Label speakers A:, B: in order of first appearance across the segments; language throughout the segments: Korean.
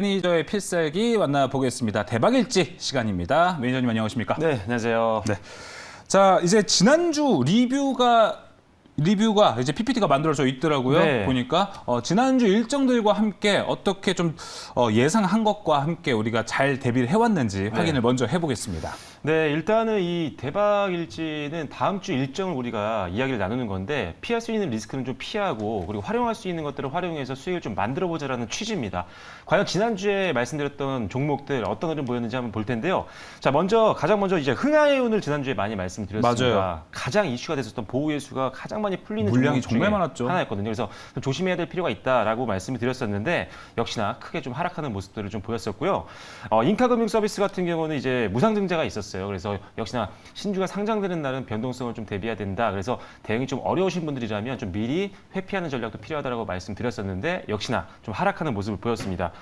A: 매니저의 필살기 만나보겠습니다. 대박일지 시간입니다. 매니저님 안녕하십니까?
B: 네, 안녕하세요.
A: 네. 자, 이제 지난주 리뷰가 리뷰가 이제 PPT가 만들어져 있더라고요.
B: 네.
A: 보니까 어, 지난주 일정들과 함께 어떻게 좀 어, 예상한 것과 함께 우리가 잘 대비를 해왔는지 확인을 먼저 해보겠습니다.
B: 네, 일단은 이 대박 일지는 다음 주 일정을 우리가 이야기를 나누는 건데 피할 수 있는 리스크는 좀 피하고 그리고 활용할 수 있는 것들을 활용해서 수익을 좀 만들어 보자라는 취지입니다. 과연 지난주에 말씀드렸던 종목들 어떤 흐름 보였는지 한번 볼 텐데요. 자, 먼저 가장 먼저 이제 흥하해운을 지난주에 많이 말씀드렸습니다.
A: 맞아요.
B: 가장 이슈가 됐었던 보호 예수가 가장 많이 풀리는
A: 물량이
B: 종목 중에
A: 정말 많았죠.
B: 하나였거든요. 그래서 좀 조심해야 될 필요가 있다라고 말씀을 드렸었는데 역시나 크게 좀 하락하는 모습들을 좀 보였었고요. 어, 인카금융 서비스 같은 경우는 이제 무상증자가 있었어요. 그래서 역시나 신주가 상장되는 날은 변동성을 좀 대비해야 된다. 그래서 대응이 좀 어려우신 분들이라면 좀 미리 회피하는 전략도 필요하다고 말씀드렸었는데 역시나 좀 하락하는 모습을 보였습니다.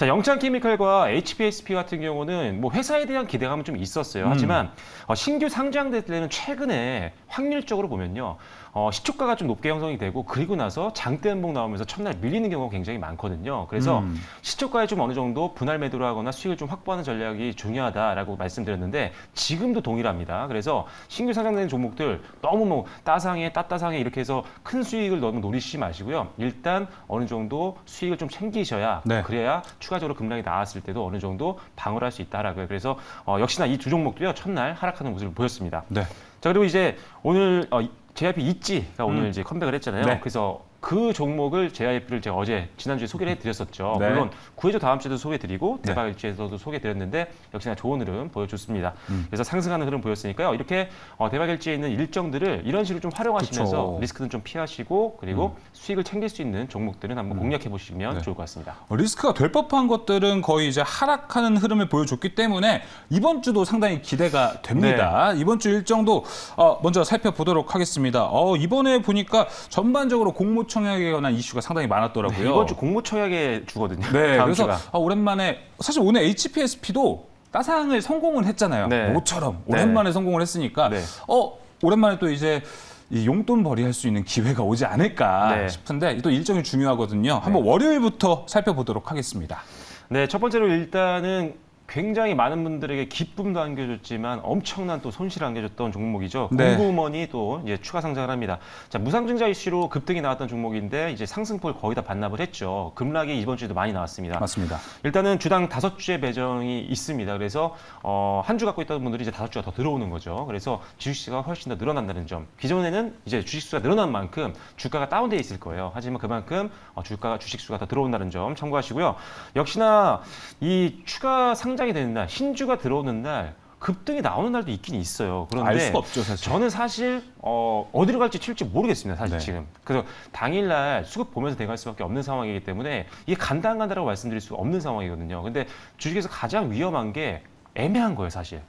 B: 자, 영창 케미칼과 HPSP 같은 경우는 뭐 회사에 대한 기대감은 좀 있었어요. 하지만 어, 신규 상장될 때는 최근에 확률적으로 보면요. 어, 시초가가 좀 높게 형성이 되고 그리고 나서 장대 음봉 나오면서 첫날 밀리는 경우가 굉장히 많거든요. 그래서
A: 음.
B: 시초가에 좀 어느 정도 분할 매도를 하거나 수익을 좀 확보하는 전략이 중요하다라고 말씀드렸는데 지금도 동일합니다. 그래서 신규 상장되는 종목들 너무 뭐 따상에 따따상에 이렇게 해서 큰 수익을 너무 노리시지 마시고요. 일단 어느 정도 수익을 좀 챙기셔야
A: 네.
B: 그래야 추가적으로 급락이 나왔을 때도 어느 정도 방어를 할 수 있다라고요. 그래서 어, 역시나 이 두 종목도요 첫날 하락하는 모습을 보였습니다.
A: 네.
B: 자 그리고 이제 오늘 어, JYP 있지가 오늘 이제 컴백을 했잖아요.
A: 네.
B: 그래서 그 종목을 JYP를 제가 어제 지난주에 소개를 해드렸었죠.
A: 네.
B: 물론 구해줘 다음 주에도 소개드리고
A: 네.
B: 대박 일주에서도 소개드렸는데 역시나 좋은 흐름 보여줬습니다.
A: 음.
B: 그래서 상승하는 흐름 보였으니까요. 이렇게 어, 대박 일주에 있는 일정들을 이런 식으로 좀 활용하시면서
A: 그쵸. 음.
B: 리스크는 좀 피하시고 그리고 수익을 챙길 수 있는 종목들은 한번 공략해 보시면
A: 네.
B: 좋을 것 같습니다.
A: 어, 리스크가 될 법한 것들은 거의 이제 하락하는 흐름을 보여줬기 때문에 이번 주도 상당히 기대가 됩니다. 이번 주 일정도 어, 먼저 살펴보도록 하겠습니다. 어, 이번에 보니까 전반적으로 공모 청약에 관한 이슈가 상당히 많았더라고요.
B: 이번 주 공모청약에 주거든요.
A: 네,
B: 다음
A: 그래서
B: 주가.
A: 아, 오랜만에 사실 오늘 HPSP도 따상을 성공을 했잖아요.
B: 네.
A: 모처럼
B: 네.
A: 오랜만에 성공을 했으니까
B: 네.
A: 어 오랜만에 또 이제 이 용돈벌이 할 수 있는 기회가 오지 않을까
B: 네.
A: 싶은데 또 일정이 중요하거든요. 한번 월요일부터 살펴보도록 하겠습니다.
B: 네, 첫 번째로 일단은 굉장히 많은 분들에게 기쁨도 안겨줬지만 엄청난 또 손실을 안겨줬던 종목이죠.
A: 네.
B: 공구먼이 또 이제 추가 상장을 합니다. 자, 무상증자 이슈로 급등이 나왔던 종목인데 이제 상승폭을 거의 다 반납을 했죠. 급락이 이번 주에도 많이 나왔습니다.
A: 맞습니다.
B: 일단은 주당 다섯 주의 배정이 있습니다. 그래서 어, 한 주 갖고 있던 분들이 이제 다섯 주가 더 들어오는 거죠. 그래서 주식수가 훨씬 더 늘어난다는 점. 기존에는 이제 주식수가 늘어난 만큼 주가가 다운돼 있을 거예요. 하지만 그만큼 어, 주가가 주식수가 더 들어온다는 점 참고하시고요. 역시나 이 추가 상장 이 되는 날, 신주가 들어오는 날 급등이 나오는 날도 있긴 있어요. 그런데
A: 알 수가 없죠, 사실.
B: 저는 사실 어, 어디로 갈지 튈지 모르겠습니다. 사실
A: 네.
B: 지금. 그래서 당일날 수급 보면서 대갈 수밖에 없는 상황이기 때문에 이게 간다 안 간다라고 말씀드릴 수가 없는 상황이거든요. 근데 주식에서 가장 위험한 게 애매한 거예요, 사실.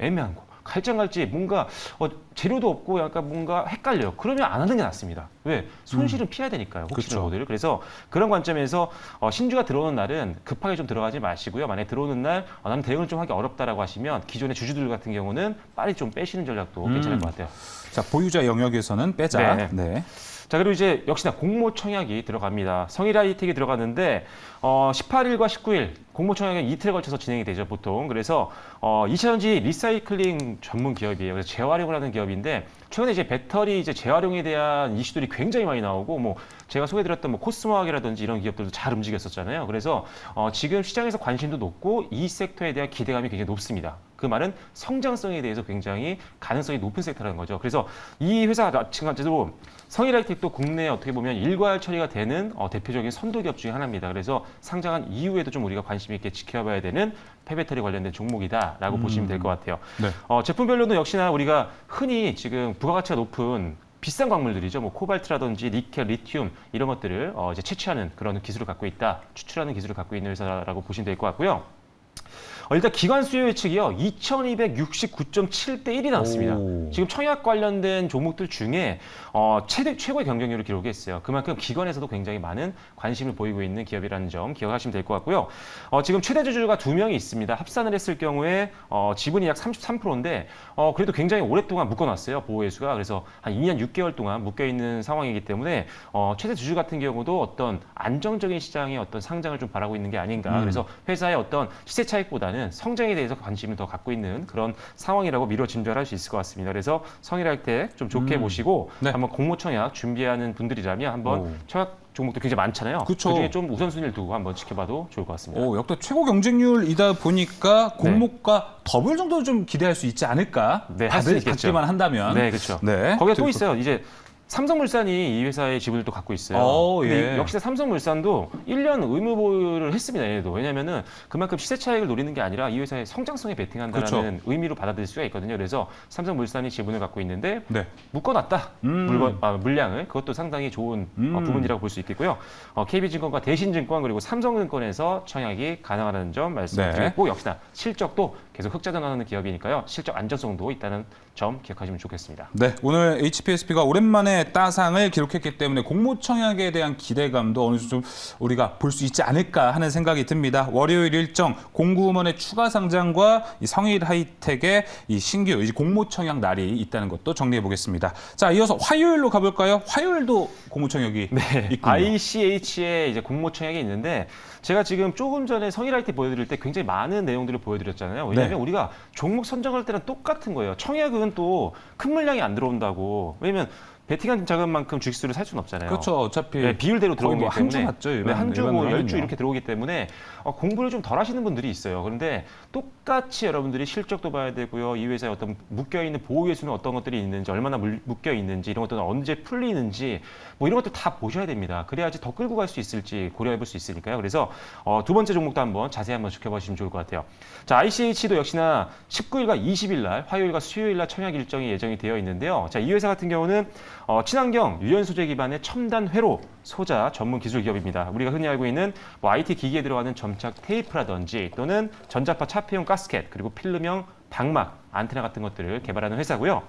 B: 애매한 거. 갈장 갈지 뭔가 어, 재료도 없고 약간 뭔가 헷갈려요. 그러면 안 하는 게 낫습니다. 왜? 손실은 피해야 되니까요. 혹시나
A: 그쵸.
B: 모델을. 그래서 그런 관점에서 어, 신주가 들어오는 날은 급하게 좀 들어가지 마시고요. 만약에 들어오는 날 어, 나는 대응을 좀 하기 어렵다라고 하시면 기존의 주주들 같은 경우는 빨리 좀 빼시는 전략도 괜찮을
A: 음.
B: 것 같아요.
A: 자 보유자 영역에서는 빼자.
B: 네.
A: 네.
B: 자 그리고 이제 역시나 공모 청약이 들어갑니다. 성일아이텍이 들어갔는데 어, 18일과 19일 공모 청약은 이틀에 걸쳐서 진행이 되죠 보통. 그래서 어, 2차전지 리사이클링 전문 기업이에요. 그래서 재활용을 하는 기업인데 최근에 이제 배터리 이제 재활용에 대한 이슈들이 굉장히 많이 나오고 뭐 제가 소개드렸던 뭐 코스모학이라든지 이런 기업들도 잘 움직였었잖아요. 그래서 어, 지금 시장에서 관심도 높고 이 섹터에 대한 기대감이 굉장히 높습니다. 그 말은 성장성에 대해서 굉장히 가능성이 높은 섹터라는 거죠. 그래서 이 회사 마찬가지로 성일아이텍도 국내에 어떻게 보면 일괄 처리가 되는 어, 대표적인 선도 기업 중에 하나입니다. 그래서 상장한 이후에도 좀 우리가 관심 있게 지켜봐야 되는 폐배터리 관련된 종목이다라고 보시면 될 것 같아요.
A: 네.
B: 어, 제품별로는 역시나 우리가 흔히 지금 부가가치가 높은 비싼 광물들이죠. 뭐 코발트라든지 니켈, 리튬 이런 것들을 어, 이제 채취하는 그런 기술을 갖고 있다, 추출하는 기술을 갖고 있는 회사라고 보시면 될 것 같고요. 어, 일단 기관 수요 예측이요. 2,269.7대 1이 나왔습니다.
A: 오.
B: 지금 청약 관련된 종목들 중에 어, 최대, 최고의 경쟁률을 기록했어요. 그만큼 기관에서도 굉장히 많은 관심을 보이고 있는 기업이라는 점 기억하시면 될 것 같고요. 어, 지금 최대 주주가 두 명이 있습니다. 합산을 했을 경우에 어, 지분이 약 33%인데 어, 그래도 굉장히 오랫동안 묶어놨어요. 보호회수가. 그래서 한 2년 6개월 동안 묶여있는 상황이기 때문에 어, 최대 주주 같은 경우도 어떤 안정적인 시장의 어떤 상장을 좀 바라고 있는 게 아닌가.
A: 음.
B: 그래서 회사의 어떤 시세 차익보다는 성장에 대해서 관심을 더 갖고 있는 그런 상황이라고 미뤄 짐작할 수 있을 것 같습니다. 그래서 성일할때 좀 좋게
A: 음.
B: 보시고
A: 네.
B: 한번 공모 청약 준비하는 분들이라면 한번
A: 오.
B: 청약 종목도 굉장히 많잖아요.
A: 그쵸.
B: 중에 좀 우선순위를 두고 한번 지켜봐도 좋을 것 같습니다.
A: 오, 역대 최고 경쟁률이다 보니까 공모가 더블 정도 좀 기대할 수 있지 않을까?
B: 네, 있겠죠.
A: 받기만 한다면.
B: 네, 그렇죠.
A: 네.
B: 거기가 또
A: 들-
B: 있어요. 이제 삼성물산이 이 회사의 지분을 또 갖고 있어요.
A: 어,
B: 근데
A: 예.
B: 역시 삼성물산도 1년 의무 보유를 했습니다. 얘네도. 왜냐면은 그만큼 시세 차익을 노리는 게 아니라 이 회사의 성장성에 베팅한다는
A: 그렇죠.
B: 의미로 받아들일 수가 있거든요. 그래서 삼성물산이 지분을 갖고 있는데
A: 네.
B: 묶어놨다
A: 음.
B: 물건 아, 물량을 그것도 상당히 좋은 어,
A: 음.
B: 부분이라고 볼 수 있겠고요. 어, KB증권과 대신증권 그리고 삼성증권에서 청약이 가능하다는 점 말씀드리고 역시나 실적도 계속 흑자 전환하는 기업이니까요. 실적 안정성도 있다는 점 기억하시면 좋겠습니다.
A: 네, 오늘 HPSP가 오랜만에 따상을 기록했기 때문에 공모 청약에 대한 기대감도 어느 정도 좀 우리가 볼 수 있지 않을까 하는 생각이 듭니다. 월요일 일정 공구음원의 추가 상장과 이 성일 하이텍의 이 신규 이 공모 청약 날이 있다는 것도 정리해 보겠습니다. 자, 이어서 화요일로 가볼까요? 화요일도 공모 청약이
B: 네,
A: 있군요.
B: ICH의 이제 공모 청약이 있는데 제가 지금 조금 전에 성일아이티 보여드릴 때 굉장히 많은 내용들을 보여드렸잖아요. 왜냐하면
A: 네.
B: 우리가 종목 선정할 때는 똑같은 거예요. 청약은 또 큰 물량이 안 들어온다고. 왜냐면 베팅한 자금만큼 주식수를 살 수는 없잖아요.
A: 그렇죠. 어차피
B: 네, 비율대로
A: 거의
B: 들어오기
A: 뭐 한주
B: 때문에
A: 맞죠,
B: 네,
A: 일반-
B: 한주 뭐
A: 일반으로는요.
B: 열주 이렇게 들어오기 때문에 어, 공부를 좀 덜 하시는 분들이 있어요. 그런데 똑같이 여러분들이 실적도 봐야 되고요. 이 회사에 어떤 묶여 있는 보호 예수는 어떤 것들이 있는지, 얼마나 물- 묶여 있는지, 이런 것들은 언제 풀리는지, 뭐 이런 것들 다 보셔야 됩니다. 그래야지 더 끌고 갈 수 있을지 고려해 볼 수 있으니까요. 그래서 어, 두 번째 종목도 한번 자세히 한번 지켜보시면 좋을 것 같아요. 자, ICH도 역시나 19일과 20일 날, 화요일과 수요일 날 청약 일정이 예정이 되어 있는데요. 자, 이 회사 같은 경우는 어, 친환경 유연 소재 기반의 첨단 회로 소자 전문 기술 기업입니다. 우리가 흔히 알고 있는 뭐 IT 기기에 들어가는 점착 테이프라든지 또는 전자파 차폐용 가스켓 그리고 필름형 방막 안테나 같은 것들을 개발하는 회사고요.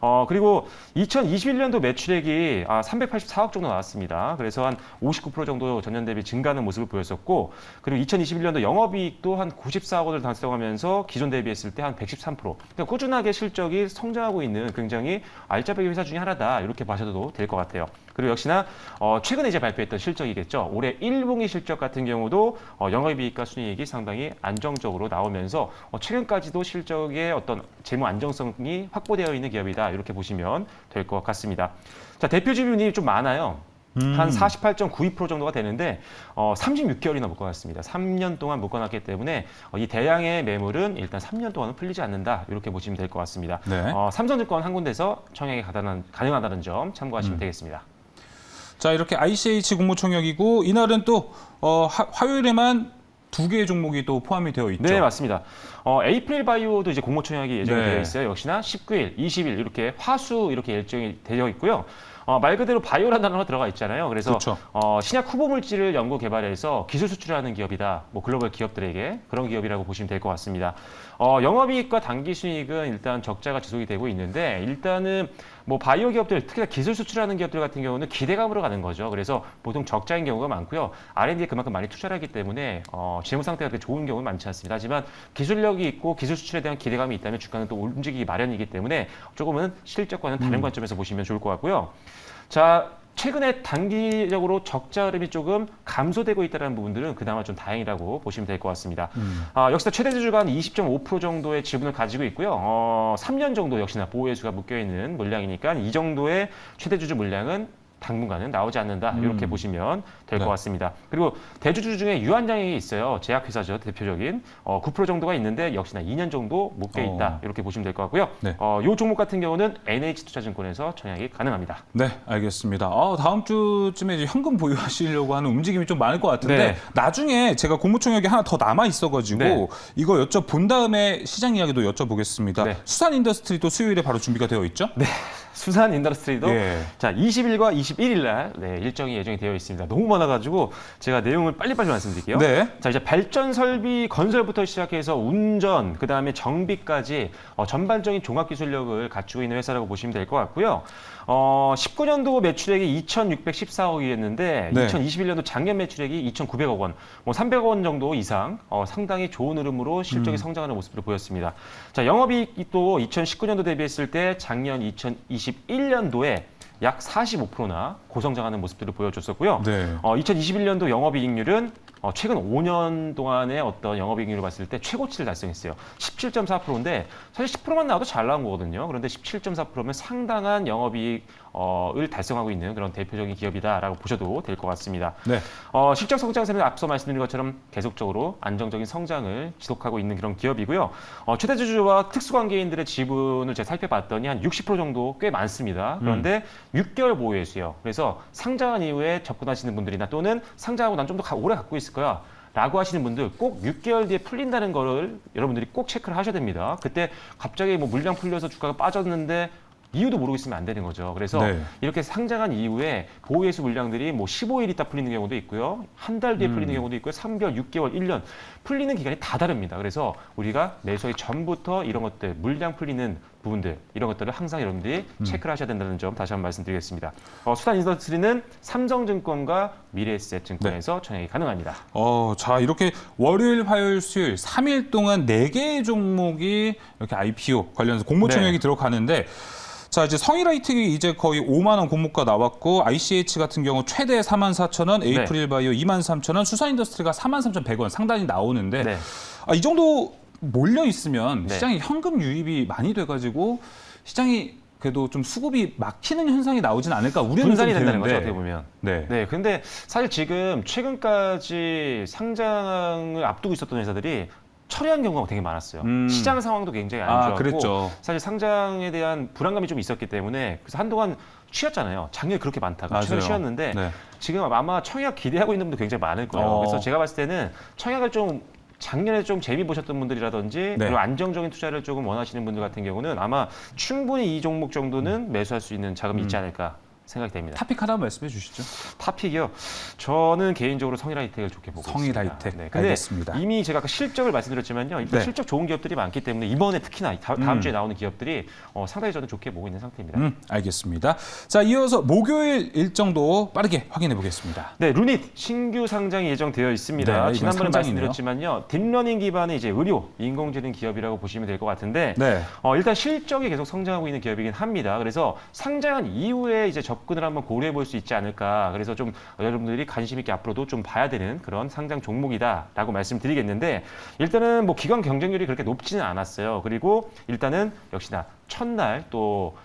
B: 어, 그리고 2021년도 매출액이 아, 384억 정도 나왔습니다. 그래서 한 59% 정도 전년 대비 증가하는 모습을 보였었고, 그리고 2021년도 영업이익도 한 94억 원을 달성하면서 기존 대비했을 때 한 113%. 그러니까 꾸준하게 실적이 성장하고 있는 굉장히 알짜배기 회사 중에 하나다. 이렇게 봐셔도 될 것 같아요. 그리고 역시나 어, 최근에 이제 발표했던 실적이겠죠. 올해 1분기 실적 같은 경우도 어, 영업이익과 순이익이 상당히 안정적으로 나오면서 어, 최근까지도 실적의 어떤 재무 안정성이 확보되어 있는 기업이 다. 이렇게 보시면 될 것 같습니다. 자 대표 지분이 좀 많아요. 한48.92% 정도가 되는데 어, 36개월이나 묶어놨습니다. 3년 동안 묶어놨기 때문에 어, 이 대량의 매물은 일단 3년 동안은 풀리지 않는다. 이렇게 보시면 될 것 같습니다.
A: 네.
B: 어, 삼성증권 한 군데서 청약이 가능한, 가능하다는 점 참고하시면
A: 음.
B: 되겠습니다.
A: 자 이렇게 ICH 공모청약이고 이날은 또 어, 하, 화요일에만 두 개의 종목이 또 포함이 되어 있죠.
B: 네, 맞습니다. 어, 에이프릴 바이오도 이제 공모 청약이 예정이
A: 네.
B: 되어 있어요. 역시나 19일, 20일 이렇게 화수 이렇게 일정이 되어 있고요. 어, 말 그대로 바이오라는 단어가 들어가 있잖아요. 그래서
A: 그렇죠.
B: 어, 신약 후보 물질을 연구 개발해서 기술 수출하는 기업이다. 뭐 글로벌 기업들에게 그런 기업이라고 보시면 될 것 같습니다. 어, 영업이익과 당기 순이익은 일단 적자가 지속이 되고 있는데 일단은 뭐 바이오 기업들 특히나 기술 수출하는 기업들 같은 경우는 기대감으로 가는 거죠. 그래서 보통 적자인 경우가 많고요. R&D에 그만큼 많이 투자를 하기 때문에 어, 재무 상태가 그렇게 좋은 경우는 많지 않습니다. 하지만 기술력이 있고 기술 수출에 대한 기대감이 있다면 주가는 또 움직이기 마련이기 때문에 조금은 실적과는 다른 관점에서 보시면 좋을 것 같고요. 자, 최근에 단기적으로 적자 흐름이 조금 감소되고 있다는 부분들은 그나마 좀 다행이라고 보시면 될 것 같습니다. 아, 역시나 최대 주주가 한 20.5% 정도의 지분을 가지고 있고요. 어, 3년 정도 역시나 보호예수가 묶여 있는 물량이니까 이 정도의 최대 주주 물량은 당분간은 나오지 않는다. 이렇게
A: 음.
B: 보시면 될 것
A: 네.
B: 같습니다. 그리고 대주주 중에 유한장이 있어요. 제약회사죠. 대표적인 어, 9% 정도가 있는데 역시나 2년 정도 묶여 있다.
A: 어.
B: 이렇게 보시면 될 것 같고요.
A: 네.
B: 어, 요 종목 같은 경우는 NH투자증권에서 청약이 가능합니다.
A: 네, 알겠습니다. 아, 다음 주쯤에 이제 현금 보유하시려고 하는 움직임이 좀 많을 것 같은데
B: 네.
A: 나중에 제가 공모청약이 하나 더 남아 있어가지고
B: 네.
A: 이거 여쭤본 다음에 시장 이야기도 여쭤보겠습니다.
B: 네.
A: 수산 인더스트리도 수요일에 바로 준비가 되어 있죠?
B: 수산 인더스트리도
A: 예.
B: 자 20일과 21일 날 네, 일정이 예정이 되어 있습니다. 너무 많아가지고 제가 내용을 빨리빨리 말씀드릴게요.
A: 네.
B: 자 이제 발전 설비 건설부터 시작해서 운전 그 다음에 정비까지 어, 전반적인 종합 기술력을 갖추고 있는 회사라고 보시면 될 것 같고요. 어, 19년도 매출액이 2,614억이었는데
A: 네.
B: 2021년도 작년 매출액이 2,900억 원, 뭐 300억 원 정도 이상 어, 상당히 좋은 흐름으로 실적이 성장하는 모습을 보였습니다. 자 영업이익이 또 2019년도 대비했을 때 작년 2021년도에 약 45%나 고성장하는 모습들을 보여줬었고요.
A: 네.
B: 어, 2021년도 영업이익률은 어, 최근 5년 동안의 어떤 영업이익률을 봤을 때 최고치를 달성했어요. 17.4%인데 사실 10%만 나와도 잘 나온 거거든요. 그런데 17.4%면 상당한 영업이익 을 달성하고 있는 그런 대표적인 기업이다라고 보셔도 될 것 같습니다.
A: 네.
B: 어, 실적 성장세는 앞서 말씀드린 것처럼 계속적으로 안정적인 성장을 지속하고 있는 그런 기업이고요. 어, 최대 주주와 특수관계인들의 지분을 제가 살펴봤더니 한 60% 정도 꽤 많습니다. 그런데 6개월 보유예수요. 그래서 상장한 이후에 접근하시는 분들이나 또는 상장하고 난 좀 더 오래 갖고 있을 거야. 라고 하시는 분들 꼭 6개월 뒤에 풀린다는 거를 여러분들이 꼭 체크를 하셔야 됩니다. 그때 갑자기 뭐 물량 풀려서 주가가 빠졌는데 이유도 모르고 있으면 안 되는 거죠. 그래서
A: 네.
B: 이렇게 상장한 이후에 보유예수 물량들이 뭐 15일 있다 풀리는 경우도 있고요. 한 달 뒤에 풀리는 경우도 있고요. 3개월, 6개월, 1년 풀리는 기간이 다 다릅니다. 그래서 우리가 매수하기 전부터 이런 것들 물량 풀리는 부분들 이런 것들을 항상 여러분들이 체크를 하셔야 된다는 점 다시 한번 말씀드리겠습니다. 어, 수단 인더스트리는 삼성증권과 미래에셋증권에서 청약이 가능합니다.
A: 어, 자, 이렇게 월요일, 화요일, 수요일 3일 동안 4개의 종목이 이렇게 IPO 관련해서 공모
B: 네.
A: 청약이 들어가는데 자, 이제 성일아이텍이 이제 거의 5만 원 공모가 나왔고 ICH 같은 경우 최대 4만 4천 원, 에이프릴 바이오 2만 3천 원, 수사인더스트리가 4만 3,100 원 상당히 나오는데
B: 네.
A: 아, 이 정도 몰려 있으면
B: 네.
A: 시장에 현금 유입이 많이 돼가지고 시장이 그래도 좀 수급이 막히는 현상이 나오진 않을까 우려는
B: 분산이
A: 좀
B: 된다는 거죠. 어떻게 보면.
A: 네.
B: 네, 근데 사실 지금 최근까지 상장을 앞두고 있었던 회사들이 철회한 경우가 되게 많았어요.
A: 음.
B: 시장 상황도 굉장히 안
A: 아,
B: 좋았고
A: 그랬죠.
B: 사실 상장에 대한 불안감이 좀 있었기 때문에 그래서 한동안 쉬었잖아요. 작년에 그렇게 많다가
A: 맞아요.
B: 쉬었는데
A: 네.
B: 지금 아마 청약 기대하고 있는 분도 굉장히 많을 거예요.
A: 어.
B: 그래서 제가 봤을 때는 청약을 좀 작년에 좀 재미 보셨던 분들이라든지
A: 네.
B: 그리고 안정적인 투자를 조금 원하시는 분들 같은 경우는 아마 충분히 이 종목 정도는 매수할 수 있는 자금이 있지 않을까 생각이 됩니다.
A: 타픽 하나 말씀해 주시죠.
B: 탑픽이요. 저는 개인적으로 성일하이텍을 좋게 보고 있습니다.
A: 성일하이텍.
B: 네, 근데
A: 알겠습니다.
B: 이미 제가 아까 실적을 말씀드렸지만요. 일단
A: 네.
B: 실적 좋은 기업들이 많기 때문에 이번에 특히나 다, 다음
A: 음.
B: 주에 나오는 기업들이 어, 상당히 저는 좋게 보고 있는 상태입니다.
A: 음, 알겠습니다. 자, 이어서 목요일 일정도 빠르게 확인해 보겠습니다.
B: 네, 루닛 신규 상장이 예정되어 있습니다.
A: 네,
B: 지난번에
A: 상장이네요.
B: 말씀드렸지만요. 딥러닝 기반의 이제 의료, 인공지능 기업이라고 보시면 될 것 같은데
A: 네.
B: 어, 일단 실적이 계속 성장하고 있는 기업이긴 합니다. 그래서 상장한 이후에 이제 접 근을 한번 고려해 볼 수 있지 않을까. 그래서 좀 여러분들이 관심 있게 앞으로도 좀 봐야 되는 그런 상장 종목이다라고 말씀드리겠는데 일단은 뭐 기관 경쟁률이 그렇게 높지는 않았어요. 그리고 일단은 역시나 첫날 또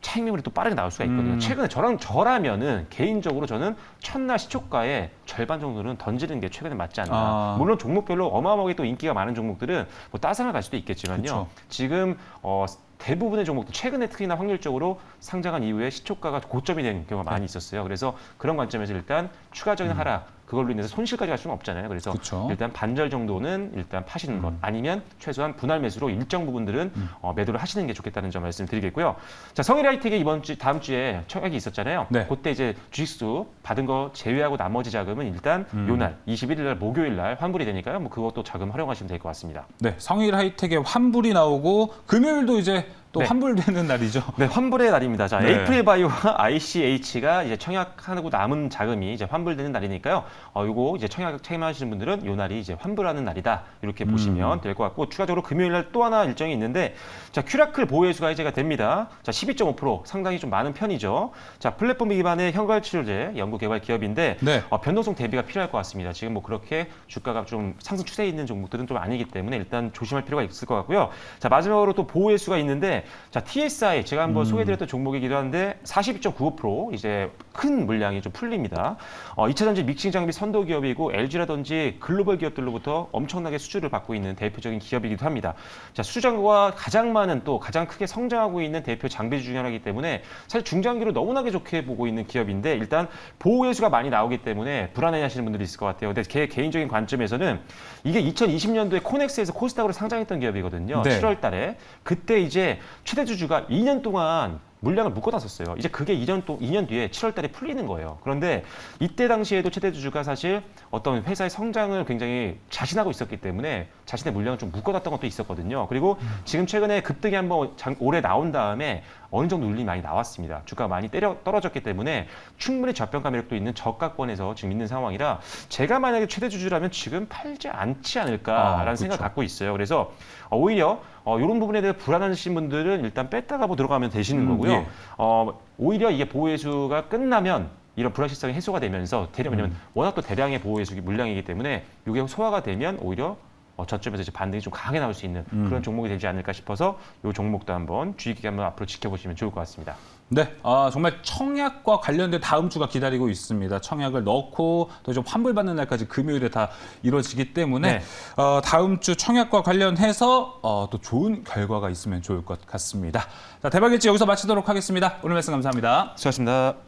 B: 차익률이 또 빠르게 나올 수가 있거든요.
A: 음.
B: 최근에 저랑 저라면은 개인적으로 저는 첫날 시초가의 절반 정도는 던지는 게 최근에 맞지 않나.
A: 아.
B: 물론 종목별로 어마어마하게 또 인기가 많은 종목들은 뭐 따상을 갈 수도 있겠지만요.
A: 그쵸.
B: 지금 어, 대부분의 종목들 최근에 특히나 확률적으로 상장한 이후에 시초가가 고점이 된 경우가
A: 네.
B: 많이 있었어요. 그래서 그런 관점에서 일단 추가적인 하락 그걸로 인해서 손실까지 갈 수는 없잖아요. 그래서
A: 음. 그쵸.
B: 일단 반절 정도는 일단 파시는 것 아니면 최소한 분할 매수로 일정 부분들은
A: 음.
B: 어, 매도를 하시는 게 좋겠다는 점 말씀드리겠고요. 자 성일 하이텍이 이번 주 다음 주에 청약이 있었잖아요.
A: 네.
B: 그때 이제 주식수 받은 거 제외하고 나머지 자금은 일단
A: 음.
B: 요날 21일 날 목요일 날 환불이 되니까요. 뭐 그것도 자금 활용하시면 될 것 같습니다.
A: 네, 성일 하이텍의 환불이 나오고 금요일도 이제 또
B: 네.
A: 환불되는 날이죠.
B: 네, 환불의 날입니다. 자,
A: 네.
B: 에이프릴 바이오와 ICH가 이제 청약하고 남은 자금이 이제 환불되는 날이니까요. 어, 요거 이제 청약 책임하시는 분들은 요 날이 이제 환불하는 날이다. 이렇게
A: 음.
B: 보시면 될 것 같고 추가적으로 금요일 날 또 하나 일정이 있는데 자, 큐라클 보호해수가 해제가 됩니다. 자, 12.5% 상당히 좀 많은 편이죠. 자, 플랫폼 기반의 현관 치료제 연구 개발 기업인데
A: 네.
B: 어, 변동성 대비가 필요할 것 같습니다. 지금 뭐 그렇게 주가가 좀 상승 추세에 있는 종목들은 좀 아니기 때문에 일단 조심할 필요가 있을 것 같고요. 자 마지막으로 또 보호의 수가 있는데 자 TSI 제가 한번 소개해드렸던 종목이기도 한데 42.95% 이제 큰 물량이 좀 풀립니다. 어, 2차 전지 믹싱 장비 선도 기업이고 LG라든지 글로벌 기업들로부터 엄청나게 수주를 받고 있는 대표적인 기업이기도 합니다. 자 수주장과 가장 많은 또 가장 크게 성장하고 있는 대표 장비 중에 하나이기 때문에 사실 중장기로 너무나게 좋게 보고 있는 기업인데 일단 보호의 수가 많이 나오기 때문에 불안해하시는 분들이 있을 것 같아요. 근데 제 개인적인 관점에서는 이게 2020년도에 코넥스에서 코스닥으로 상장했던 기업이거든요.
A: 네.
B: 7월 달에 그때 이제 최대 주주가 2년 동안 물량을 묶어놨었어요. 이제 그게 2년 또 2년 뒤에 7월 달에 풀리는 거예요. 그런데 이때 당시에도 최대 주주가 사실 어떤 회사의 성장을 굉장히 자신하고 있었기 때문에 자신의 물량을 좀 묶어 놨던 것도 있었거든요. 그리고 지금 최근에 급등이 한번 장- 올해 나온 다음에 어느 정도 울림이 많이 나왔습니다. 주가가 많이 때려 떨어졌기 때문에 충분히 저평가 매력도 있는 저가권에서 지금 있는 상황이라 제가 만약에 최대 주주라면 지금 팔지 않지 않을까라는
A: 아,
B: 생각
A: 그렇죠.
B: 갖고 있어요. 그래서 어, 오히려 어, 이런 부분에 대해 불안하신 분들은 일단 뺐다가 뭐 들어가면 되시는
A: 음,
B: 거고요.
A: 예.
B: 어, 오히려 이게 보호해수가 끝나면 이런 불확실성이 해소가 되면서 대량 왜냐면
A: 음.
B: 워낙 또 대량의 보호해수기 물량이기 때문에 이게 소화가 되면 오히려 어, 저점에서 이제 반등이 좀 강하게 나올 수 있는
A: 음.
B: 그런 종목이 되지 않을까 싶어서 이 종목도 한번 주의 깊게 한번 앞으로 지켜보시면 좋을 것 같습니다.
A: 네, 아, 정말 청약과 관련된 다음 주가 기다리고 있습니다. 청약을 넣고 또 좀 환불받는 날까지 금요일에 다 이루어지기 때문에
B: 네.
A: 어, 다음 주 청약과 관련해서 어, 또 좋은 결과가 있으면 좋을 것 같습니다. 자, 대박일지 여기서 마치도록 하겠습니다. 오늘 말씀 감사합니다.
B: 수고하셨습니다.